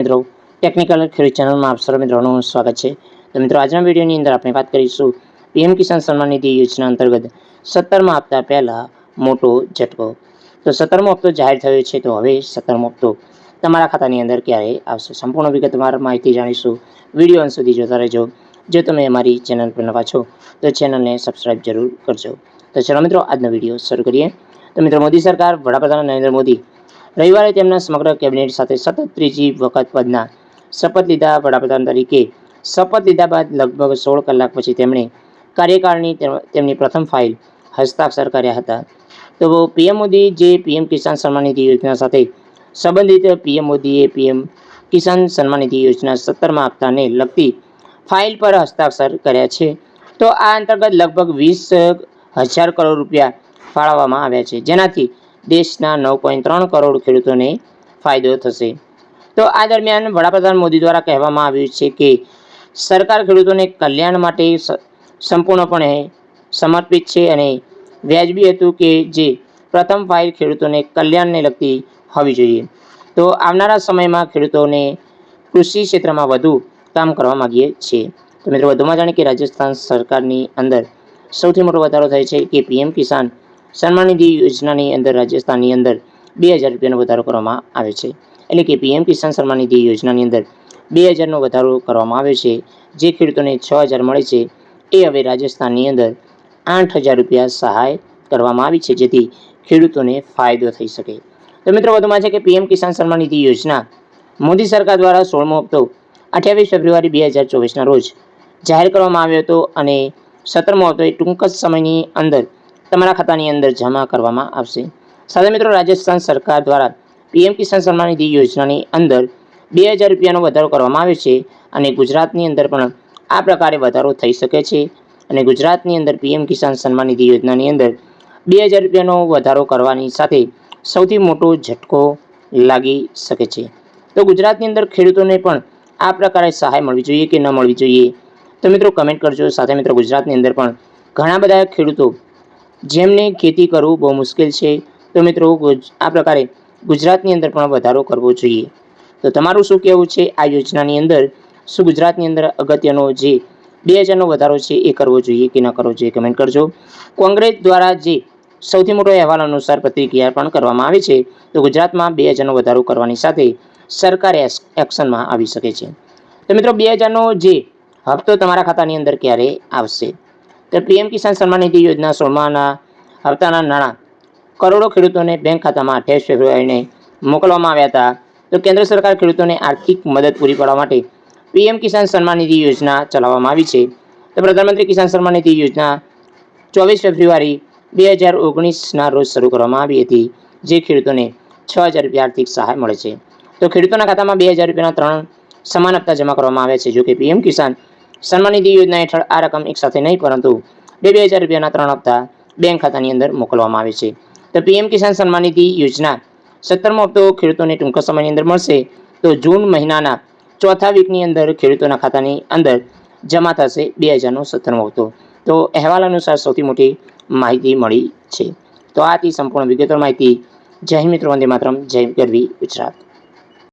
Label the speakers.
Speaker 1: મિત્રો ટેકનિકલ ખેડૂત ચેનલમાં આપ સર્વ મિત્રોનું સ્વાગત છે. તો મિત્રો, આજના વિડીયોની અંદર આપણે વાત કરીશું પીએમ કિસાન સન્માન નિધિ યોજના અંતર્ગત સત્તરમાં હપ્તા પહેલાં મોટો ઝટકો. તો સત્તરમો હપ્તો જાહેર થયો છે, તો હવે સત્તરમો હપ્તો તમારા ખાતાની અંદર ક્યારે આવશે? સંપૂર્ણ વિગતવાર માહિતી જાણીશું. વીડિયો અંત સુધી જોતા રહેજો. જો તમે અમારી ચેનલ પર નવા છો, તો ચેનલને સબસ્ક્રાઇબ જરૂર કરજો. તો ચલો મિત્રો, આજનો વીડિયો શરૂ કરીએ. તો મિત્રો, મોદી સરકાર, વડાપ્રધાન નરેન્દ્ર મોદી રવિવારે તેમના સમગ્ર કેબિનેટ સાથે સતત ત્રીજી વખત પદના શપથ લીધા. વડાપ્રધાન તરીકે શપથ લીધા બાદ લગભગ સોળ કલાક પછી તેમણે કાર્યકાળની તેમની પ્રથમ ફાઇલ હસ્તાક્ષર કર્યા હતા. તો પીએમ મોદી જે પીએમ કિસાન સન્માન નિધિ યોજના સાથે સંબંધિત પીએમ મોદીએ પીએમ કિસાન સન્માન નિધિ યોજના સત્તરમાં હપ્તાને લગતી ફાઇલ પર હસ્તાક્ષર કર્યા છે. તો આ અંતર્ગત લગભગ વીસ હજાર કરોડ રૂપિયા ફાળવવામાં આવ્યા છે. જેનાથી દેશના નવ પોઈન્ટ ત્રણ કરોડ ખેડૂતોને ફાયદો થશે. તો આ દરમિયાન વડાપ્રધાન મોદી દ્વારા કહેવામાં આવ્યું છે કે સરકાર ખેડૂતોને કલ્યાણ માટે સંપૂર્ણપણે સમર્પિત છે અને વ્યાજબી હતું કે જે પ્રથમ ફાઇલ ખેડૂતોને કલ્યાણને લગતી હોવી જોઈએ. તો આવનારા સમયમાં ખેડૂતોને કૃષિ ક્ષેત્રમાં વધુ કામ કરવા માગીએ છીએ. તો મિત્રો, વધુમાં જાણે કે રાજસ્થાન સરકારની અંદર સૌથી મોટો વધારો થાય છે કે પીએમ કિસાન સન્માન નિધિ યોજનાની અંદર રાજસ્થાનની અંદર બે હજાર રૂપિયાનો વધારો કરવામાં આવે છે. એટલે કે પીએમ કિસાન સન્માન નિધિ યોજનાની અંદર બે હજારનો વધારો કરવામાં આવ્યો છે. જે ખેડૂતોને છ હજાર મળે છે, એ હવે રાજસ્થાનની અંદર આઠ હજાર રૂપિયા સહાય કરવામાં આવી છે, જેથી ખેડૂતોને ફાયદો થઈ શકે. તો મિત્રો, વધુમાં છે કે પીએમ કિસાન સન્માન નિધિ યોજના મોદી સરકાર દ્વારા સોળમો હપ્તો અઠ્યાવીસ ફેબ્રુઆરી બે હજાર ચોવીસના રોજ જાહેર કરવામાં આવ્યો હતો અને સત્તરમો હપ્તો એ ટૂંક જ સમયની અંદર તમારા ખાતાની અંદર જમા કરવામાં આવશે. સાથે મિત્રો, રાજસ્થાન સરકાર દ્વારા પીએમ કિસાન સન્માન નિધિ યોજનાની અંદર બે હજાર રૂપિયાનો વધારો કરવામાં આવ્યો છે અને ગુજરાતની અંદર પણ આ પ્રકારે વધારો થઈ શકે છે. અને ગુજરાતની અંદર પીએમ કિસાન સન્માન નિધિ યોજનાની અંદર બે હજાર રૂપિયાનો વધારો કરવાની સાથે સૌથી મોટો ઝટકો લાગી શકે છે. તો ગુજરાતની અંદર ખેડૂતોને પણ આ પ્રકારે સહાય મળવી જોઈએ કે ન મળવી જોઈએ? તો મિત્રો કમેન્ટ કરજો. સાથે મિત્રો, ગુજરાતની અંદર પણ ઘણા બધા ખેડૂતો જેમને ખેતી કરવું બહુ મુશ્કેલ છે, તો મિત્રો આ પ્રકારે ગુજરાતની અંદર પણ વધારો કરવો જોઈએ. તો તમારું શું કહેવું છે? આ યોજનાની અંદર શું ગુજરાતની અંદર અગત્યનો જે બે હજારનો વધારો છે, એ કરવો જોઈએ કે ન કરવો જોઈએ કમેન્ટ કરજો. કોંગ્રેસ દ્વારા જે સૌથી મોટો અહેવાલ અનુસાર પ્રતિક્રિયા પણ કરવામાં આવી છે, તો ગુજરાતમાં બે હજારનો વધારો કરવાની સાથે સરકાર એક્શનમાં આવી શકે છે. તો મિત્રો બે હજારનો જે હપ્તો તમારા ખાતાની અંદર ક્યારે આવશે? તો પીએમ કિસાન સન્માન નિધિ યોજના સોળમાના હપ્તાના નાણાં કરોડો ખેડૂતોને બેંક ખાતામાં અઠ્યાવીસ ફેબ્રુઆરીને મોકલવામાં આવ્યા હતા. તો કેન્દ્ર સરકાર ખેડૂતોને આર્થિક મદદ પૂરી પાડવા માટે પીએમ કિસાન સન્માન નિધિ યોજના ચલાવવામાં આવી છે. તો પ્રધાનમંત્રી કિસાન સન્માન નિધિ યોજના ચોવીસ ફેબ્રુઆરી બે હજાર ઓગણીસના રોજ શરૂ કરવામાં આવી હતી, જે ખેડૂતોને છ હજાર રૂપિયા આર્થિક સહાય મળે છે. તો ખેડૂતોના ખાતામાં બે હજાર રૂપિયાના ત્રણ સમાન હપ્તા જમા કરવામાં આવ્યા છે, જો કે પીએમ કિસાન સન્માન નિધિ યોજના હેઠળ આ રકમ એકસાથે નહીં, પરંતુ બે બે હજાર રૂપિયાના ત્રણ હપ્તા બેંક ખાતાની અંદર મોકલવામાં આવે છે. તો પીએમ કિસાન સન્માનિધિ યોજના સત્તરમો હપ્તો ખેડૂતોને ટૂંકા સમયની અંદર મળશે. તો જૂન મહિનાના ચોથા વીકની અંદર ખેડૂતોના ખાતાની અંદર જમા થશે બે હજારનો સત્તરમો હપ્તો. તો અહેવાલ અનુસાર સૌથી મોટી માહિતી મળી છે. તો આથી સંપૂર્ણ વિગતો માહિતી. જય મિત્રો, વંદે માતરમ. જય ગરવી ગુજરાત.